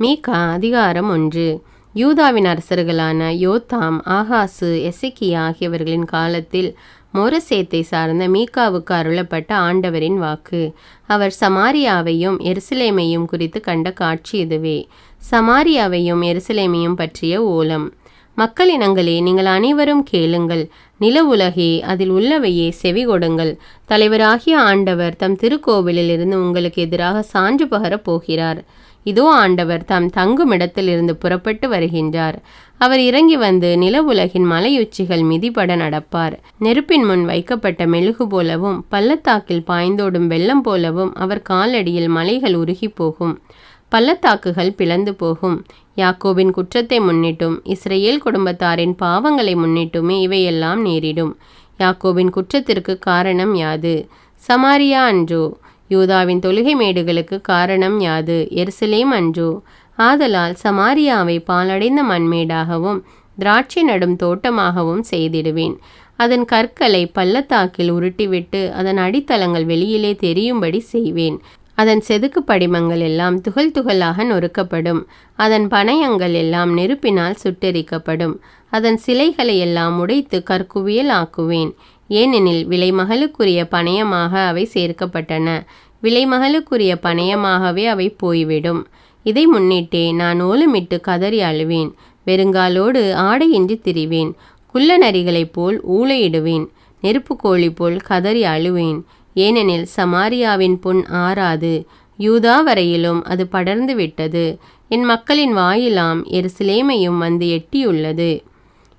மீகா அதிகாரம் ஒன்று. யூதாவின் அரசர்களான யோத்தாம் ஆகாசு எசக்கி ஆகியவர்களின் காலத்தில் மோரசேத்தை சார்ந்த மீகாவுக்கு அருளப்பட்ட ஆண்டவரின் வாக்கு. அவர் சமாரியாவையும் எருசலேமையும் குறித்து கண்ட காட்சி இதுவே. சமாரியாவையும் எருசலேமையும் பற்றிய ஓலம். மக்களினங்களே நீங்கள் அனைவரும் கேளுங்கள். நில உலகே அதில் உள்ளவையே செவி கொடுங்கள். தலைவராகிய ஆண்டவர் தம் திருக்கோவிலில் இருந்து உங்களுக்கு எதிராக சான்று பகரப் போகிறார். இதோ ஆண்டவர் தாம் தங்கும் இடத்திலிருந்து புறப்பட்டு வருகின்றார். அவர் இறங்கி வந்து நில உலகின் மலையுச்சிகள் மிதிபட நடப்பார். நெருப்பின் முன் வைக்கப்பட்ட மெழுகு போலவும் பள்ளத்தாக்கில் பாய்ந்தோடும் வெள்ளம் போலவும் அவர் காலடியில் மலைகள் உருகி போகும். பள்ளத்தாக்குகள் பிளந்து போகும். யாக்கோபின் குற்றத்தை முன்னிட்டும் இஸ்ரேல் குடும்பத்தாரின் பாவங்களை முன்னிட்டுமே இவையெல்லாம் நேரிடும். யாக்கோபின் குற்றத்திற்கு காரணம் யாது? சமாரியா அன்றோ யூதாவின் தொழுகை மேடுகளுக்கு காரணம் யாது? எருசலேம் அன்றோ. ஆதலால் சமாரியாவை பாலடைந்த மண்மேடாகவும் திராட்சை நடும் தோட்டமாகவும் செய்திடுவேன். அதன் கற்களை பள்ளத்தாக்கில் உருட்டிவிட்டு அதன் அடித்தளங்கள் வெளியிலே தெரியும்படி செய்வேன். அதன் செதுக்கு படிமங்கள் எல்லாம் துகள் துகளாக நொறுக்கப்படும். அதன் பணயங்கள் எல்லாம் நெருப்பினால் சுட்டெரிக்கப்படும். அதன் சிலைகளை எல்லாம் உடைத்து கற்குவியல் ஆக்குவேன். ஏனெனில் விலைமகளுக்குரிய பணயமாக அவை சேர்க்கப்பட்டன. விலைமகளுக்குரிய பணயமாகவே அவை போய்விடும். இதை முன்னிட்டே நான் ஓலமிட்டு கதறி அழுவேன். வெறுங்காலோடு ஆடையின்றி திரிவேன். குள்ள நரிகளைப் போல் ஊளையிடுவேன். நெருப்பு கோழி போல் கதறி அழுவேன். ஏனெனில் சமாரியாவின் புண் ஆறாது. யூதா வரையிலும் அது படர்ந்து விட்டது. என் மக்களின் வாயிலாம் எருசலேமையும் வந்து எட்டியுள்ளது.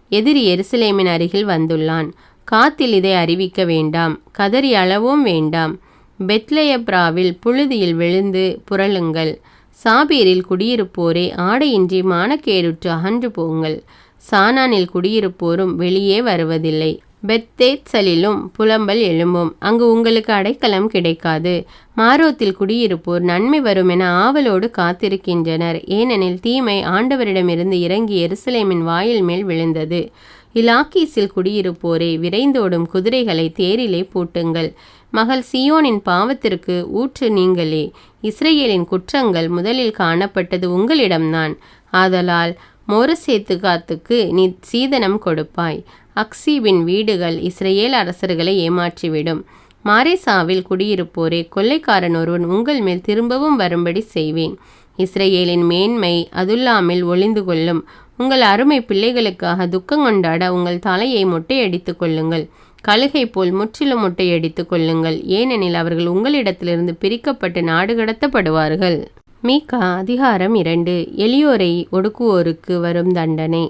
எதிரி எருசலேமின் அருகில் வந்துள்ளான். காத்தில் இதை அறிவிக்க வேண்டாம். கதறி அளவும் வேண்டாம். பெத்லயப்ராவில் புழுதியில் விழுந்து புரளுங்கள். சாபீரில் குடியிருப்போரே ஆடையின்றி மானக்கேடுற்று அகன்று போங்கள். சானானில் குடியிருப்போரும் வெளியே வருவதில்லை. பெத்தேத்சலிலும் புலம்பல் எழும்பும். அங்கு உங்களுக்கு அடைக்கலம் கிடைக்காது. மாரோத்தில் குடியிருப்போர் நன்மை வரும் என ஆவலோடு காத்திருக்கின்றனர். ஏனெனில் தீமை ஆண்டவரிடமிருந்து இறங்கி எருசலேமின் வாயில் மேல் விழுந்தது. இலாக்கீஸில் குடியிருப்போரே விரைந்தோடும் குதிரைகளை தேரிலே பூட்டுங்கள். மகள் சியோனின் பாவத்திற்கு ஊற்று நீங்களே. இஸ்ரேலின் குற்றங்கள் முதலில் காணப்பட்டது உங்களிடம்தான் ஆதலால் மோரசேத்துகாத்துக்கு நீ சீதனம் கொடுப்பாய். அக்சீபின் வீடுகள் இஸ்ரேல் அரசர்களை ஏமாற்றிவிடும். மாரேசாவில் குடியிருப்போரே கொள்ளைக்காரன் ஒருவன் உங்கள் மேல் திரும்பவும் வரும்படி செய்வேன். இஸ்ரேலின் மேன்மை அதுல்லாமல் ஒளிந்து கொள்ளும். உங்கள் அருமை பிள்ளைகளுக்காக துக்கம் கொண்டாட உங்கள் தலையை மொட்டையடித்து கொள்ளுங்கள். கழுகை போல் முற்றிலும் முட்டையடித்து கொள்ளுங்கள். ஏனெனில் அவர்கள் உங்களிடத்திலிருந்து பிரிக்கப்பட்டு நாடு கடத்தப்படுவார்கள். மீகா அதிகாரம் இரண்டு. எளியோரை ஒடுக்குவோருக்கு வரும் தண்டனை.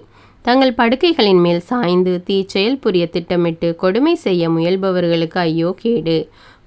தங்கள் படுக்கைகளின் மேல் சாய்ந்து தீச்செயல் புரிய திட்டமிட்டு கொடுமை செய்ய முயல்பவர்களுக்கு ஐயோ கேடு.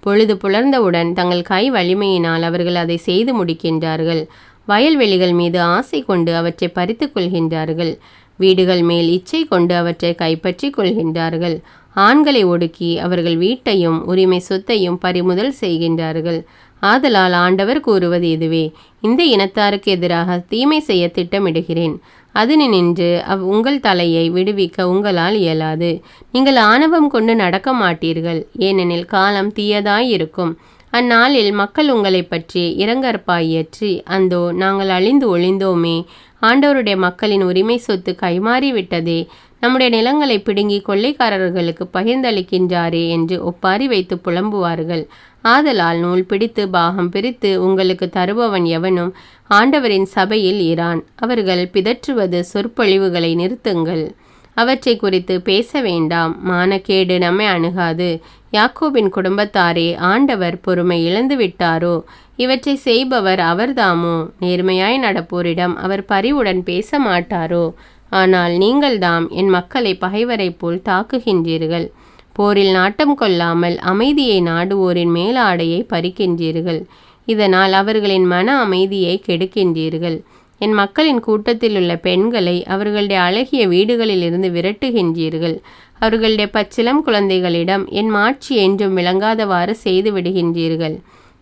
பொழுது புலர்ந்தவுடன் தங்கள் கை வலிமையினால் அவர்கள் அதை செய்து முடிக்கின்றார்கள். வயல்வெளிகள் மீது ஆசை கொண்டு அவற்றை பறித்து கொள்கின்றார்கள். வீடுகள் மேல் இச்சை கொண்டு அவற்றை கைப்பற்றி கொள்கின்றார்கள். ஆண்களை ஒடுக்கி அவர்கள் வீட்டையும் உரிமை சொத்தையும் பறிமுதல் செய்கின்றார்கள். ஆதலால் ஆண்டவர் கூறுவது இதுவே இந்த இனத்தாருக்கு எதிராக தீமை செய்ய திட்டமிடுகிறேன். அது நின்று அவ் உங்கள் தலையை விடுவிக்க உங்களால் இயலாது. நீங்கள் ஆணவம் கொண்டு நடக்க மாட்டீர்கள். ஏனெனில் காலம் தீயதாயிருக்கும். அந்நாளில் மக்கள் உங்களை பற்றி இரங்கற்பாயற்றி அந்தோ நாங்கள் அழிந்து ஒளிந்தோமே. ஆண்டவருடைய மக்களின் உரிமை சொத்து கைமாறிவிட்டதே. நம்முடைய நிலங்களை பிடுங்கி கொள்ளைக்காரர்களுக்கு பகிர்ந்தளிக்கின்றாரே என்று ஒப்பாரி வைத்து புலம்புவார்கள். ஆதலால் நூல் பிடித்து பாகம் பிரித்து உங்களுக்கு தருபவன் எவனும் ஆண்டவரின் சபையில் இரான். அவர்கள் பிதற்றுவது சொற்பொழிவுகளை நிறுத்துங்கள். அவற்றை குறித்து பேச வேண்டாம். மானக்கேடு நம்மை அணுகாது. யாக்கோபின் குடும்பத்தாரே ஆண்டவர் பொறுமை இழந்து விட்டாரோ இவற்றை செய்பவர் அவர்தாமோ? நேர்மையாய் நடப்போரிடம் அவர் பரிவுடன் பேச மாட்டாரோ ஆனால் நீங்கள்தாம் என் மக்களை பகைவரைப் போல் தாக்குகின்றீர்கள். போரில் நாட்டம் கொள்ளாமல் அமைதியை நாடுவோரின் மேலாடையை பறிக்கின்றீர்கள். இதனால் அவர்களின் மன அமைதியை கெடுக்கின்றீர்கள். என் மக்களின் கூட்டத்தில் உள்ள பெண்களை அவர்களுடைய அழகிய வீடுகளிலிருந்து விரட்டுகின்றீர்கள். அவர்களுடைய பச்சிலம் குழந்தைகளிடம் என் மாட்சி என்றும் விளங்காதவாறு செய்து விடுகின்றீர்கள்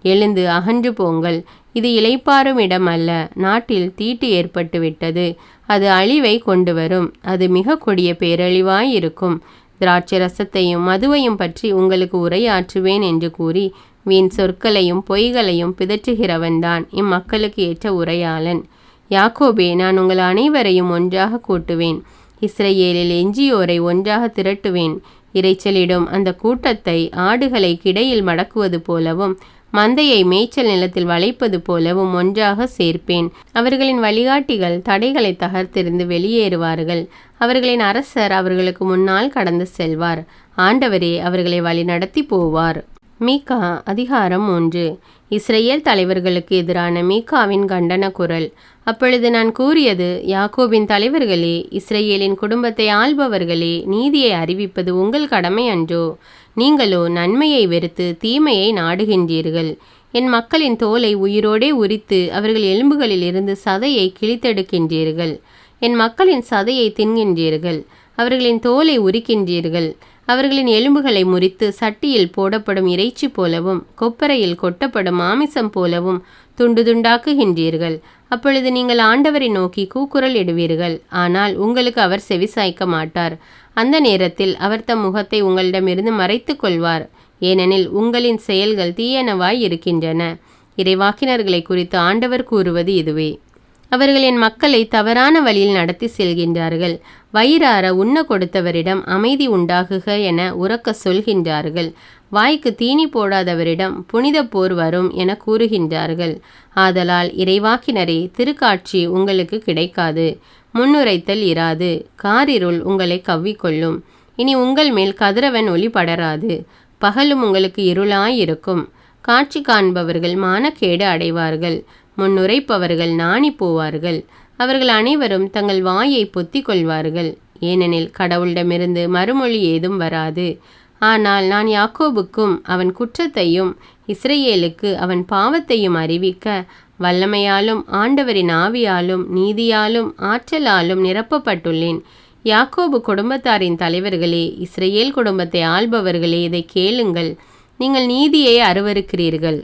எழுந்து அகன்று போங்கள். இது இளைப்பாறும் இடம் அல்ல. நாட்டில் தீட்டு ஏற்பட்டுவிட்டது. அது அழிவை கொண்டு வரும். அது மிக கொடிய பேரழிவாயிருக்கும் திராட்சை ரசத்தையும் மதுவையும் பற்றி உங்களுக்கு உரையாற்றுவேன் என்று கூறி வீண் சொற்களையும் பொய்களையும் பிதற்றுகிறவன்தான் இம்மக்களுக்கு ஏற்ற உரையாளன். யாக்கோபே நான் உங்கள் அனைவரையும் ஒன்றாக கூட்டுவேன். இஸ்ரேலில் எஞ்சியோரை ஒன்றாக திரட்டுவேன். இறைச்சலிடும் அந்த கூட்டத்தை ஆடுகளை கிடையில் மடக்குவது போலவும் மந்தையை மேய்ச்சல் நிலத்தில் வளைப்பது போலவும் ஒன்றாக சேர்ப்பேன். அவர்களின் வழிகாட்டிகள் தடைகளை தகர்த்திருந்து வெளியேறுவார்கள். அவர்களின் அரசர் அவர்களுக்கு முன்னால் கடந்து செல்வார். ஆண்டவரே அவர்களை வழிநடத்தி போவார். மீகா அதிகாரம் ஒன்று. இஸ்ரேல் தலைவர்களுக்கு எதிரான மீகாவின் கண்டன குரல். அப்பொழுது நான் கூறியது யாக்கோபின் தலைவர்களே இஸ்ரேலின் குடும்பத்தை ஆள்பவர்களே நீதியை அறிவிப்பது உங்கள் கடமை அன்றோ? நீங்களோ நன்மையை வெறுத்து தீமையை நாடுகின்றீர்கள். என் மக்களின் தோலை உயிரோடே உரித்து அவர்கள் எலும்புகளில் இருந்து சதையை கிழித்தெடுக்கின்றீர்கள். என் மக்களின் சதையை தின்கின்றீர்கள். அவர்களின் தோலை உரிக்கின்றீர்கள். அவர்களின் எலும்புகளை முறித்து சட்டியில் போடப்படும் இறைச்சி போலவும் கொப்பரையில் கொட்டப்படும் மாமிசம் போலவும் துண்டு துண்டாக்குகின்றீர்கள். அப்பொழுது நீங்கள் ஆண்டவரை நோக்கி கூக்குரல் இடுவீர்கள். ஆனால் உங்களுக்கு அவர் செவிசாய்க்க மாட்டார். அந்த நேரத்தில் அவர் தம் முகத்தை உங்களிடமிருந்து மறைத்து கொள்வார். ஏனெனில் உங்களின் செயல்கள் தீயனவாய் இருக்கின்றன. இறைவாக்கினர்களை குறித்து ஆண்டவர் கூறுவது இதுவே. அவர்கள் என் மக்களை தவறான வழியில் நடத்தி செல்கின்றார்கள். வயிறார உண்ண கொடுத்தவரிடம் அமைதி உண்டாகுக என உறக்க சொல்கின்றார்கள். வாய்க்கு தீனி போடாதவரிடம் புனித போர் வரும் என கூறுகின்றார்கள். ஆதலால் இறைவாக்கினரே திருக்காட்சி உங்களுக்கு கிடைக்காது. முன்னுரைத்தல் இராது. காரிருள் உங்களை கவ்விக்கொள்ளும். இனி உங்கள் மேல் கதிரவன் ஒளி படராது. பகலும் உங்களுக்கு இருளாயிருக்கும். காட்சி காண்பவர்கள் மானக்கேடு அடைவார்கள். முன்னுரைப்பவர்கள் நாணி போவார்கள். அவர்கள் அனைவரும் தங்கள் வாயை பொத்திக் கொள்வார்கள். ஏனெனில் கடவுளிடமிருந்து மறுமொழி ஏதும் வராது. ஆனால் நான் யாக்கோபுக்கும் அவன் குற்றத்தையும் இஸ்ரேலுக்கு அவன் பாவத்தையும் அறிவிக்க வல்லமையாலும் ஆண்டவரின் ஆவியாலும் நீதியாலும் ஆற்றலாலும் நிரப்பப்பட்டுள்ளேன். யாக்கோபு குடும்பத்தாரின் தலைவர்களே இஸ்ரேல் குடும்பத்தை ஆள்பவர்களே இதை கேளுங்கள். நீங்கள் நீதியை அருவருக்கிறீர்கள்.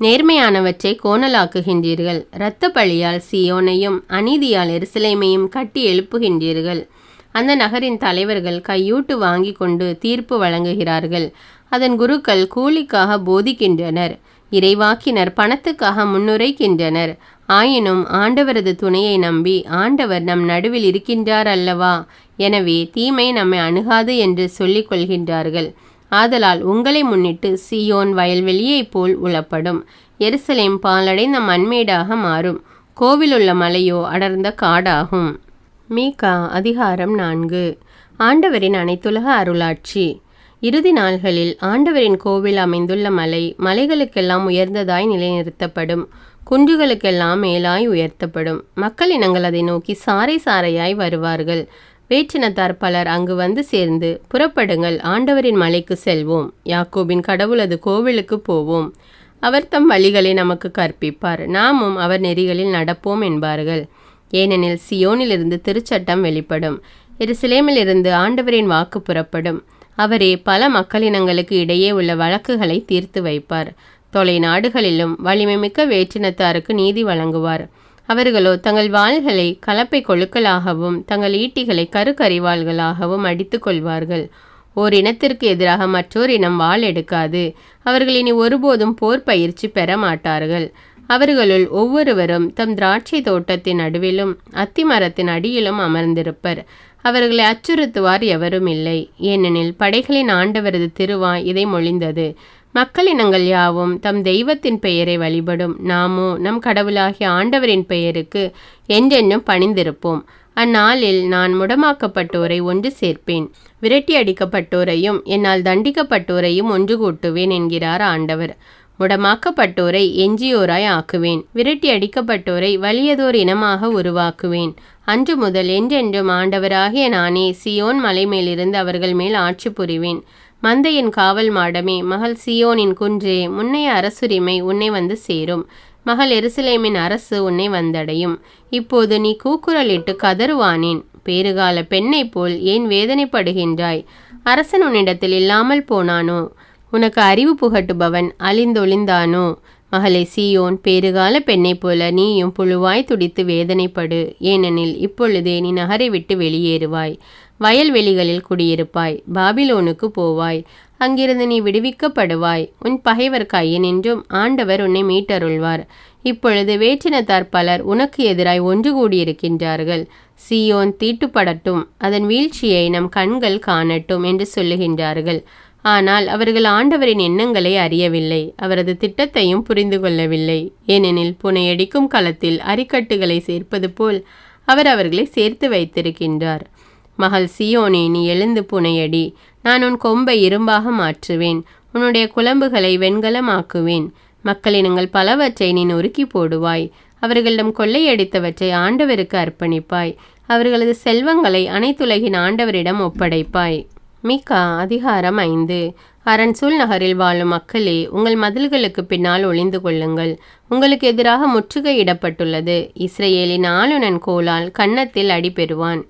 நேர்மையானவற்றை கோணலாக்குகின்றீர்கள். இரத்த பழியால் சியோனையும் அநீதியால் எருசலேமையும் கட்டி எழுப்புகின்றீர்கள். அந்த நகரின் தலைவர்கள் கையூட்டு வாங்கி கொண்டு தீர்ப்பு வழங்குகிறார்கள். அதன் குருக்கள் கூலிக்காக போதிக்கின்றனர். இறைவாக்கினர் பணத்துக்காக முன்னுரைக்கின்றனர். ஆயினும் ஆண்டவரது துணையை நம்பி ஆண்டவர் நம் நடுவில் இருக்கின்றார் அல்லவா? எனவே தீமை நம்மை அணுகாது என்று சொல்லிக் கொள்கின்றார்கள். ஆதலால் உங்களை முன்னிட்டு சியோன் வயல்வெளியைப் போல் உளப்படும் எருசலேம் பாலடைந்த மண்மேடாக மாறும். கோவிலுள்ள மலையோ அடர்ந்த காடாகும். மீகா அதிகாரம் நான்கு. ஆண்டவரின் அனைத்துலக அருளாட்சி. இறுதி நாள்களில் ஆண்டவரின் கோவில் அமைந்துள்ள மலை மலைகளுக்கெல்லாம் உயர்ந்ததாய் நிலைநிறுத்தப்படும். குன்றுகளுக்கெல்லாம் மேலாய் உயர்த்தப்படும். மக்கள் இனங்கள் அதை நோக்கி சாறை சாறையாய் வருவார்கள். வேற்றினத்தார் பலர் அங்கு வந்து சேர்ந்து புறப்படுங்கள் ஆண்டவரின் மலைக்கு செல்வோம். யாக்கோபின் கடவுளது கோவிலுக்கு போவோம். அவர் தம் வழிகளை நமக்கு கற்பிப்பார். நாமும் அவர் நெறிகளில் நடப்போம் என்பார்கள். ஏனெனில் சியோனிலிருந்து திருச்சட்டம் வெளிப்படும். எருசலேமிலிருந்து ஆண்டவரின் வாக்கு புறப்படும். அவரே பல மக்களினங்களுக்கு இடையே உள்ள வழக்குகளை தீர்த்து வைப்பார். தொலை நாடுகளிலும் வலிமை மிக்க வேற்றினத்தாருக்கு நீதி வழங்குவார். அவர்களோ தங்கள் வாள்களை கலப்பை கொழுக்களாகவும் தங்கள் ஈட்டிகளை கருக்கறிவாள்களாகவும் அடித்து கொள்வார்கள். ஓர் இனத்திற்கு எதிராக மற்றோர் இனம் வாள் எடுக்காது. அவர்கள் இனி ஒருபோதும் போர் பயிற்சி பெற மாட்டார்கள். அவர்களுள் ஒவ்வொருவரும் தம் திராட்சை தோட்டத்தின் நடுவிலும் அத்திமரத்தின் அடியிலும் அமர்ந்திருப்பர். அவர்களை அச்சுறுத்துவார் எவரும் இல்லை. ஏனெனில் படைகளின் ஆண்டவரது திருவாய் இதை மொழிந்தது. மக்களினங்கள் யாவும் தம் தெய்வத்தின் பெயரை வழிபடும். நாமோ நம் கடவுளாகிய ஆண்டவரின் பெயருக்கு என்றென்றும் பணிந்திருப்போம். அந்நாளில் நான் முடமாக்கப்பட்டோரை ஒன்று சேர்ப்பேன். விரட்டி அடிக்கப்பட்டோரையும் என்னால் தண்டிக்கப்பட்டோரையும் ஒன்று கூட்டுவேன் என்கிறார் ஆண்டவர். முடமாக்கப்பட்டோரை எஞ்சியோராய் ஆக்குவேன். விரட்டி அடிக்கப்பட்டோரை வலியதோர் இனமாக உருவாக்குவேன். அன்று முதல் என்றென்றும் ஆண்டவராகிய நானே சியோன் மலை மேலிருந்து அவர்கள் மேல் ஆட்சி புரிவேன். மந்தையின் காவல் மாடமே மகள் சியோனின் குன்றே முன்னைய அரசுரிமை உன்னை வந்து சேரும். மகள் எருசலேமின் அரசு உன்னை வந்தடையும். இப்போது நீ கூக்குரலிட்டு கதறுவானேன். பேறுகால பெண்ணைப் போல் ஏன் வேதனைப்படுகின்றாய்? அரசன் உன்னிடத்தில் இல்லாமல் போனானோ? உனக்கு அறிவு புகட்டுபவன் அழிந்தொழிந்தானோ? மகளே சீயோன் பேறுகால பெண்ணைப் போல நீயும் புழுவாய் துடித்து வேதனைப்படு. ஏனெனில் இப்பொழுதே நீ நகரை விட்டு வெளியேறுவாய். வயல்வெளிகளில் குடியிருப்பாய். பாபிலோனுக்கு போவாய். அங்கிருந்து நீ விடுவிக்கப்படுவாய். உன் பகைவர் கையனின்றும் ஆண்டவர் உன்னை மீட்டருள்வார். இப்பொழுது வேற்றினத்தார் பலர் உனக்கு எதிராய் ஒன்று கூடியிருக்கின்றார்கள். சீயோன் தீட்டுப்படட்டும். அதன் வீழ்ச்சியை நம் கண்கள் காணட்டும் என்று சொல்லுகின்றார்கள். ஆனால் அவர்கள் ஆண்டவரின் எண்ணங்களை அறியவில்லை. அவரது திட்டத்தையும் புரிந்து கொள்ளவில்லை. ஏனெனில் புனையடிக்கும் களத்தில் அரிக்கட்டுகளை சேர்ப்பது போல் அவர் அவர்களை சேர்த்து வைத்திருக்கின்றார். மகள் சியோனே நீ எழுந்து புனையடி. நான் உன் கொம்பை இரும்பாக மாற்றுவேன். உன்னுடைய குழம்புகளை வெண்கலமாக்குவேன். மக்களினங்கள் பலவற்றை நீ நொறுக்கி போடுவாய். அவர்களிடம் கொள்ளையடித்தவற்றை ஆண்டவருக்கு அர்ப்பணிப்பாய். அவர்களது செல்வங்களை அனைத்துலகின் ஆண்டவரிடம் ஒப்படைப்பாய். மீகா அதிகாரம் ஐந்து. அரண்சூல் நகரில் வாழும் மக்களே உங்கள் மதில்களுக்கு பின்னால் ஒளிந்து கொள்ளுங்கள். உங்களுக்கு எதிராக முற்றுகையிடப்பட்டுள்ளது இஸ்ரேலின் ஆளுநன் கோலால் கன்னத்தில் அடிபெறுவான்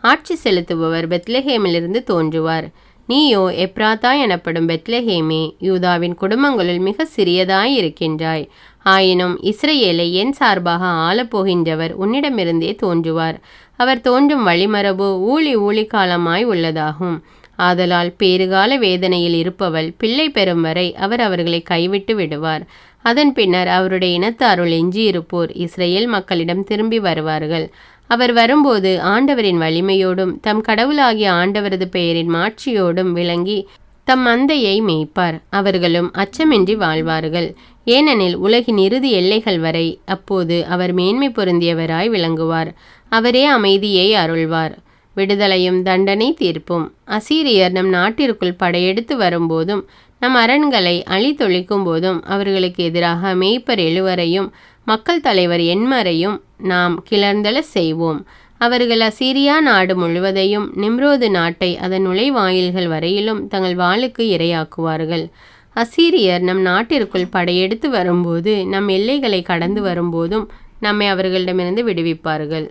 ஆட்சி செலுத்துபவர் பெத்லஹேமிலிருந்து தோன்றுவார். நீயோ எப்ராத்தா எனப்படும் பெத்லஹேமே யூதாவின் குடும்பங்களுள் மிக சிறியதாய் இருக்கின்றாய் ஆயினும் இஸ்ரேலை என் சார்பாக ஆளப்போகின்றவர் உன்னிடமிருந்தே தோன்றுவார். அவர் தோன்றும் வழிமரபு ஊழி ஊழி காலமாய் உள்ளதாகும். ஆதலால் பேறுகால வேதனையில் இருப்பவள் பிள்ளை பெறும் வரை அவர் அவர்களை கைவிட்டு விடுவார். அதன் பின்னர் அவருடைய இனத்தாருள் எஞ்சியிருப்போர் இஸ்ரேல் மக்களிடம் திரும்பி வருவார்கள். அவர் வரும்போது ஆண்டவரின் வலிமையோடும் தம் கடவுளாகிய ஆண்டவரது பெயரின் மாட்சியோடும் விளங்கி தம் மந்தையை மேய்ப்பார். அவர்களும் அச்சமின்றி வாழ்வார்கள். ஏனெனில் உலகின் இறுதி எல்லைகள் வரை அப்போது அவர் மேன்மை பொருந்தியவராய் விளங்குவார். அவரே அமைதியை அருள்வார். விடுதலையும் தண்டனை தீர்ப்பும். அசீரியர் நம் நாட்டிற்குள் படையெடுத்து வரும்போதும் நம் அரண்களை அழித்தொழிக்கும் போதும் அவர்களுக்கு எதிராக மேய்ப்பர் எழுவரையும் மக்கள் தலைவர் எண்மரையும் நாம் கிளர்ந்தள செய்வோம். அவர்கள் அசீரியா நாடு முழுவதையும் நிம்ரோது நாட்டை அதன் நுழைவாயில்கள் வரையிலும் தங்கள் வாளுக்கு இரையாக்குவார்கள். அசீரியர் நம் நாட்டிற்குள் படையெடுத்து வரும்போது நம் எல்லைகளை கடந்து வரும்போதும் நம்மை அவர்களிடமிருந்து விடுவிப்பார்கள்.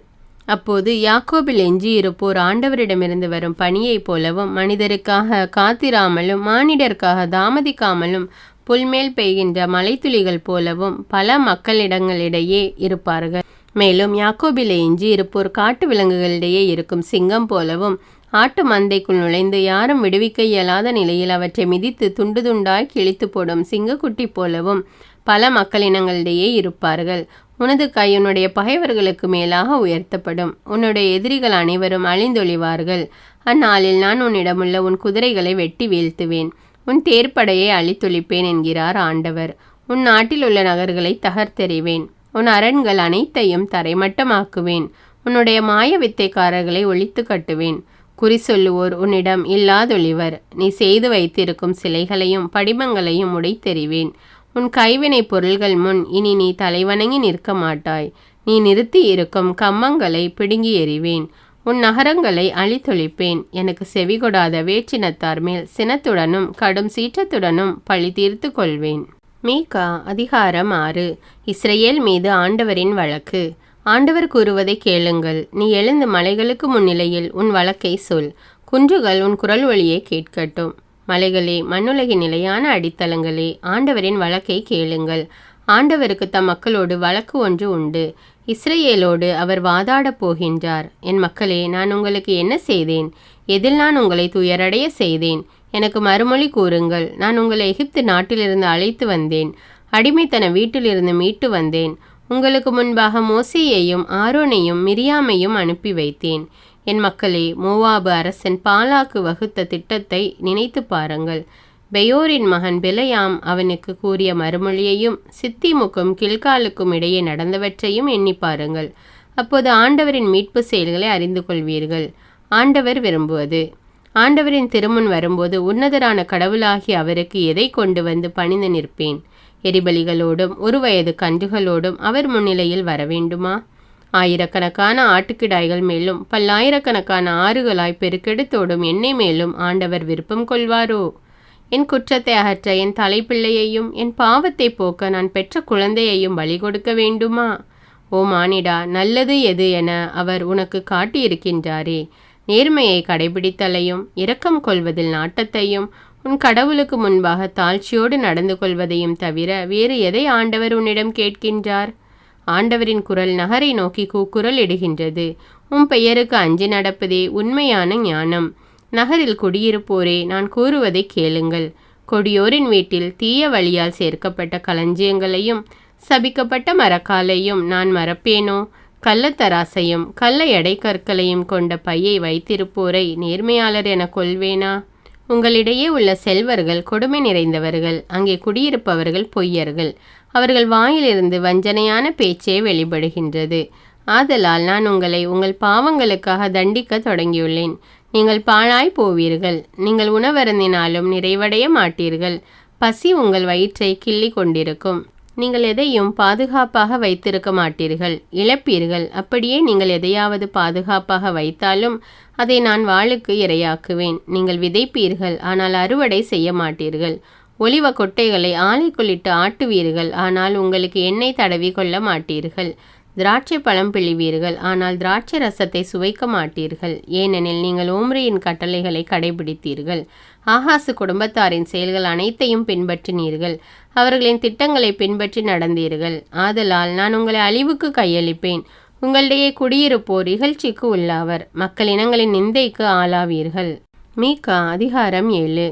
அப்போது யாக்கோபில் எஞ்சியிருப்போர் ஆண்டவரிடமிருந்து வரும் பணியைப் போலவும் மனிதருக்காக காத்திராமலும் மானிடருக்காக தாமதிக்காமலும் புல்மேல் பெய்கின்ற மலைத்துளிகள் போலவும் பல மக்களிடங்களிடையே இருப்பார்கள். மேலும் யாக்கோபிலே எஞ்சி இருப்போர் காட்டு விலங்குகளிடையே இருக்கும் சிங்கம் போலவும் ஆட்டு மந்தைக்குள் நுழைந்து யாரும் விடுவிக்க இயலாத நிலையில் அவற்றை மிதித்து துண்டு துண்டாய் கிழித்து போடும் சிங்கக்குட்டி போலவும் பல மக்களினங்களிடையே இருப்பார்கள். உனது கை உன்னுடைய பகைவர்களுக்கு மேலாக உயர்த்தப்படும். உன்னுடைய எதிரிகள் அனைவரும் அழிந்தொழிவார்கள். அந்நாளில் நான் உன்னிடமுள்ள உன் குதிரைகளை வெட்டி வீழ்த்துவேன். உன் தேர்ப்படையை அழித்தொழிப்பேன் என்கிறார் ஆண்டவர். உன் நாட்டில் உள்ள நகர்களை தகர்த்தெறிவேன். உன் அரண்கள் அனைத்தையும் தரைமட்டமாக்குவேன். உன்னுடைய மாய வித்தைக்காரர்களை ஒழித்து கட்டுவேன். குறி சொல்லுவோர் உன்னிடம் இல்லாதொழிவர். நீ செய்து வைத்திருக்கும் சிலைகளையும் படிமங்களையும் உடைத்தெறிவேன். உன் கைவினை பொருள்கள் முன் இனி நீ தலைவணங்கி நிற்க மாட்டாய். நீ நிறுத்தி இருக்கும் கம்மங்களை பிடுங்கி எறிவேன். உன் நகரங்களை அழித்தொழிப்பேன். எனக்கு செவிகொடாத வேற்றினத்தார் மேல் சினத்துடனும் கடும் சீற்றத்துடனும் பழி தீர்த்து கொள்வேன். மீகா அதிகாரம் ஆறு. இஸ்ரேல் மீது ஆண்டவரின் வழக்கு. ஆண்டவர் கூறுவதை கேளுங்கள். நீ எழுந்து மலைகளுக்கு முன்னிலையில் உன் வழக்கை சொல். குன்றுகள் உன் குரல் ஒளியை கேட்கட்டும். மலைகளே மண்ணுலகின் நிலையான அடித்தளங்களே ஆண்டவரின் வழக்கை கேளுங்கள். ஆண்டவருக்கு தம் மக்களோடு வழக்கு ஒன்று உண்டு. இஸ்ரேலோடு அவர் வாதாடப் போகின்றார். என் மக்களே நான் உங்களுக்கு என்ன செய்தேன்? எதில் நான் உங்களை துயரடைய செய்தேன்? எனக்கு மறுமொழி கூறுங்கள். நான் உங்களை எகிப்து நாட்டிலிருந்து அழைத்து வந்தேன். அடிமைத்தன வீட்டிலிருந்து மீட்டு வந்தேன். உங்களுக்கு முன்பாக மோசேயையும் ஆரோனையும் மிரியாமையும் அனுப்பி வைத்தேன். என் மக்களே மூவாபு அரசன் பாலாக்கு வகுத்த திட்டத்தை நினைத்து பாருங்கள். பெயோரின் மகன் பிலையாம் அவனுக்கு கூறிய மறுமொழியையும் சித்திமுக்கும் கில்காலுக்கும் இடையே நடந்தவற்றையும் எண்ணி பாருங்கள். அப்போது ஆண்டவரின் மீட்பு செயல்களை அறிந்து கொள்வீர்கள். ஆண்டவர் விரும்புவது. ஆண்டவரின் திருமுன் வரும்போது உன்னதரான கடவுளாகி அவருக்கு எதை கொண்டு வந்து பணிந்து நிற்பேன்? எரிபலிகளோடும் ஒரு வயது கன்றுகளோடும் அவர் முன்னிலையில் வர வேண்டுமா ஆயிரக்கணக்கான ஆட்டுக்கிடாய்கள் மேலும் பல்லாயிரக்கணக்கான ஆறுகளாய் பெருக்கெடுத்தோடும் என்னை மேலும் ஆண்டவர் விருப்பம் கொள்வாரோ? என் குற்றத்தை அகற்ற என் தலைப்பிள்ளையையும் என் பாவத்தை போக்க நான் பெற்ற குழந்தையையும் பலி கொடுக்க வேண்டுமா? ஓ மானிடா நல்லது எது என அவர் உனக்கு காட்டியிருக்கின்றாரே. நேர்மையை கடைபிடித்தலையும் இரக்கம் கொள்வதில் நாட்டத்தையும் உன் கடவுளுக்கு முன்பாக தாழ்ச்சியோடு நடந்து கொள்வதையும் தவிர வேறு எதை ஆண்டவர் உன்னிடம் கேட்கின்றார்? ஆண்டவரின் குரல் நகரை நோக்கி கூக்குரல் இடுகின்றது. உன் பெயருக்கு அஞ்சி நடப்பதே உண்மையான ஞானம். நகரில் குடியிருப்போரே நான் கூறுவதை கேளுங்கள். கொடியோரின் வீட்டில் தீய வழியால் சேர்க்கப்பட்ட களஞ்சியங்களையும் சபிக்கப்பட்ட மரக்காலையும் நான் மறப்பேனோ? கள்ளத்தராசையும் கள்ள எடை கற்களையும் கொண்ட பையை வைத்திருப்போரை நேர்மையாளர் என கொள்வேனா? உங்களிடையே உள்ள செல்வர்கள் கொடுமை நிறைந்தவர்கள் அங்கே குடியிருப்பவர்கள் பொய்யர்கள். அவர்கள் வாயிலிருந்து வஞ்சனையான பேச்சே வெளிப்படுகின்றது. ஆதலால் நான் உங்களை உங்கள் பாவங்களுக்காக தண்டிக்க தொடங்கியுள்ளேன். நீங்கள் பாழாய் போவீர்கள். நீங்கள் உணவருந்தினாலும் நிறைவடைய மாட்டீர்கள். பசி உங்கள் வயிற்றை கிள்ளி கொண்டிருக்கும். நீங்கள் எதையும் பாதுகாப்பாக வைத்திருக்க மாட்டீர்கள். இழப்பீர்கள். அப்படியே நீங்கள் எதையாவது பாதுகாப்பாக வைத்தாலும் அதை நான் வாளுக்கு இரையாக்குவேன். நீங்கள் விதைப்பீர்கள். ஆனால் அறுவடை செய்ய மாட்டீர்கள். ஒலிவ கொட்டைகளை ஆலைக்குள்ளிட்டு ஆட்டுவீர்கள். ஆனால் உங்களுக்கு எண்ணெய் தடவி கொள்ள மாட்டீர்கள். திராட்சை பழம் பிழிவீர்கள். ஆனால் திராட்சை ரசத்தை சுவைக்க மாட்டீர்கள். ஏனெனில் நீங்கள் ஓம்ரியின் கட்டளைகளை கடைபிடித்தீர்கள். ஆகாசு குடும்பத்தாரின் செயல்கள் அனைத்தையும் பின்பற்றினீர்கள். அவர்களின் திட்டங்களை பின்பற்றி நடந்தீர்கள். ஆதலால் நான் உங்களை அழிவுக்கு கையளிப்பேன். உங்களிடையே குடியிருப்போர் இகழ்ச்சிக்கு உள்ளாவர். மக்கள் இனங்களின் நிந்தைக்கு ஆளாவீர்கள். மீகா அதிகாரம் ஏழு.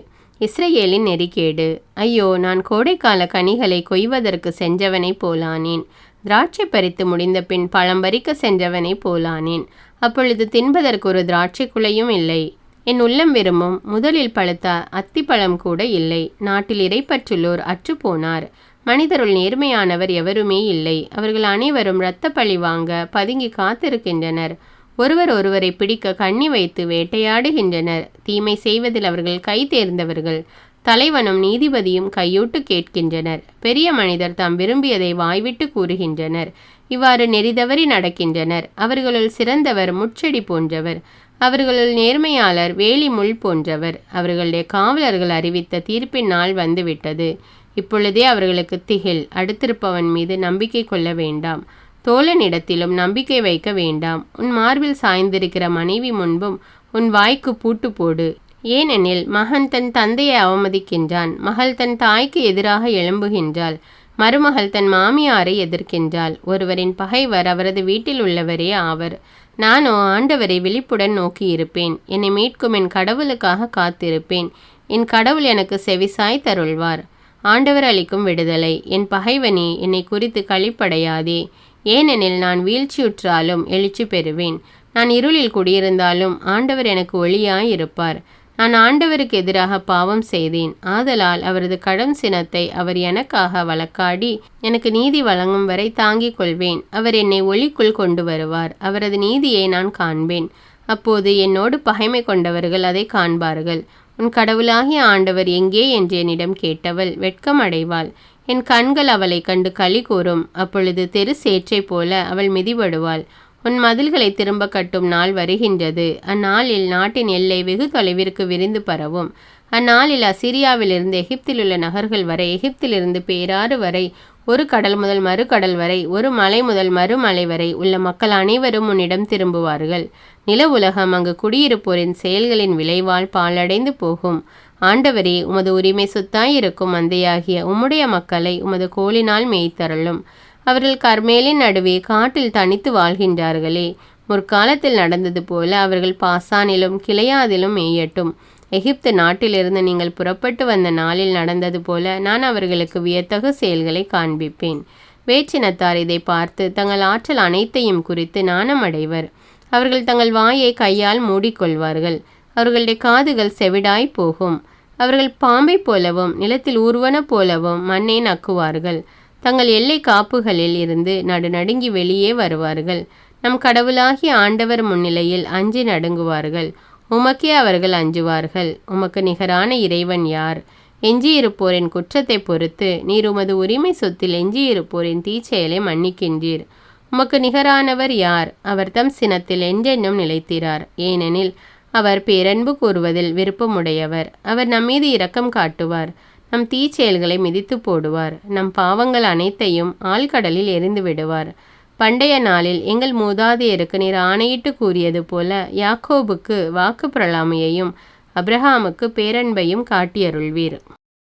இஸ்ரேலின் நெறிக்கேடு ஐயோ நான் கோடைக்கால கனிகளை கொய்வதற்கு சென்றவனை போலானேன். திராட்சை பறித்து முடிந்த பின் பழம் பறிக்க சென்றவனை போலானேன். அப்பொழுது தின்பதற்கு ஒரு திராட்சை குலையும் இல்லை. என் உள்ளம் விரும்பும் முதலில் பழுத்த அத்திப்பழம் கூட இல்லை. நாட்டில் இறைப்பற்றுள்ளோர் அற்றுப்போனார் மனிதருள் நேர்மையானவர் எவருமே இல்லை. அவர்கள் அனைவரும் இரத்த பழி வாங்க பதுங்கி காத்திருக்கின்றனர். ஒருவர் ஒருவரை பிடிக்க கண்ணி வைத்து வேட்டையாடுகின்றனர். தீமை செய்வதில் அவர்கள் கை தேர்ந்தவர்கள். தலைவனும் நீதிபதியும் கையூட்டு கேட்கின்றனர். பெரிய மனிதர் தாம் விரும்பியதை வாய்விட்டு கூறுகின்றனர். இவ்வாறு நெறிதவறி நடக்கின்றனர். அவர்களுள் சிறந்தவர் முச்செடி போன்றவர். அவர்களுள் நேர்மையாளர் வேலி முள் போன்றவர். அவர்களுடைய காவலர்கள் அறிவித்த தீர்ப்பின் நாள் வந்துவிட்டது. இப்பொழுதே அவர்களுக்கு திகில். அடுத்திருப்பவன் மீது நம்பிக்கை கொள்ள வேண்டாம். தோழனிடத்திலும் நம்பிக்கை வைக்க வேண்டாம். உன் மார்பில் சாய்ந்திருக்கிற மனைவி முன்பும் உன் வாய்க்கு பூட்டு போடு. ஏனெனில் மகன் தன் தந்தையை அவமதிக்கின்றான். மகள் தன் தாய்க்கு எதிராக எழும்புகின்றாள். மருமகள் தன் மாமியாரை எதிர்க்கின்றாள். ஒருவரின் பகைவர் அவரது வீட்டில் உள்ளவரே ஆவர். நானோ ஆண்டவரை விழிப்புடன் நோக்கியிருப்பேன். என்னை மீட்கும் என் கடவுளுக்காக காத்திருப்பேன். என் கடவுள் எனக்கு செவிசாய் தருள்வார். ஆண்டவர் அளிக்கும் விடுதலை. என் பகைவனே என்னை குறித்து கழிப்படையாதே ஏனெனில் நான் வீழ்ச்சியுற்றாலும் எழுச்சி பெறுவேன். நான் இருளில் குடியிருந்தாலும் ஆண்டவர் எனக்கு ஒளியாய் இருப்பார் நான் ஆண்டவருக்கு எதிராக பாவம் செய்தேன். ஆதலால் அவரது கடும் சினத்தை அவர் எனக்காக வழக்காடி எனக்கு நீதி வழங்கும் வரை தாங்கிக் கொள்வேன். அவர் என்னை ஒளிக்குள் கொண்டு வருவார். அவரது நீதியை நான் காண்பேன். அப்போது என்னோடு பகைமை கொண்டவர்கள் அதை காண்பார்கள். உன் கடவுளாகிய ஆண்டவர் எங்கே என்று என்னிடம் கேட்டவள் வெட்கம் அடைவாள். என் கண்கள் அவளை கண்டு களி கூறும். அப்பொழுது தெரு சேற்றை போல அவள் மிதிபடுவாள். உன் மதில்களை திரும்ப கட்டும் நாள் வருகின்றது. அந்நாளில் நாட்டின் எல்லை வெகு தொலைவிற்கு விரிந்து பரவும். அந்நாளில் அசிரியாவிலிருந்து எகிப்திலுள்ள நகர்கள் வரை எகிப்திலிருந்து பேராறு வரை ஒரு கடல் முதல் மறு கடல் வரை ஒரு மலை முதல் மறுமலை வரை உள்ள மக்கள் அனைவரும் உன்னிடம் திரும்புவார்கள். நில உலகம் அங்கு குடியிருப்போரின் செயல்களின் விளைவால் பாலடைந்து போகும். ஆண்டவரே உமது உரிமை சொத்தாயிருக்கும் மந்தையாகிய உம்முடைய மக்களை உமது கோலினால் மேய்த்தருளும். அவர்கள் கர்மேலின் நடுவே காட்டில் தனித்து வாழ்கின்றார்களே. முற்காலத்தில் நடந்தது போல அவர்கள் பாசானிலும் கிளையாதிலும் மேயட்டும். எகிப்து நாட்டிலிருந்து நீங்கள் புறப்பட்டு வந்த நாளில் நடந்தது போல நான் அவர்களுக்கு வியத்தகு செயல்களை காண்பிப்பேன். வேற்றினத்தார் இதை பார்த்து தங்கள் ஆற்றல் அனைத்தையும் குறித்து நாணம் அடைவர். அவர்கள் தங்கள் வாயை கையால் மூடிக்கொள்வார்கள். அவர்களுடைய காதுகள் செவிடாய் போகும். அவர்கள் பாம்பை போலவும் நிலத்தில் ஊர்வன போலவும் மண்ணை நக்குவார்கள். தங்கள் எல்லை காப்புகளில் இருந்து நடுநடுங்கி வெளியே வருவார்கள். நம் கடவுளாகிய ஆண்டவர் முன்னிலையில் அஞ்சி நடுங்குவார்கள். உமக்கே அவர்கள் அஞ்சுவார்கள். உமக்கு நிகரான இறைவன் யார்? எஞ்சியிருப்போரின் குற்றத்தை பொறுத்து நீர் உமது உரிமை சொத்தில் எஞ்சியிருப்போரின் தீச்செயலை மன்னிக்கின்றீர். உமக்கு நிகரானவர் யார்? அவர் தம் சினத்தில் என்றென்னும் நிலைத்திறார் ஏனெனில் அவர் பேரன்பு கூறுவதில் விருப்பமுடையவர். அவர் நம்மீது இரக்கம் காட்டுவார். நம் தீச்செயல்களை மிதித்து போடுவார். நம் பாவங்கள் அனைத்தையும் ஆழ்கடலில் எரிந்து விடுவார். பண்டைய நாளில் எங்கள் மூதாதையருக்கு நீர் ஆணையிட்டு கூறியது போல யாக்கோபுக்கு வாக்கு பிரலாமையையும் அப்ரஹாமுக்கு பேரன்பையும் காட்டியருள்வீர்.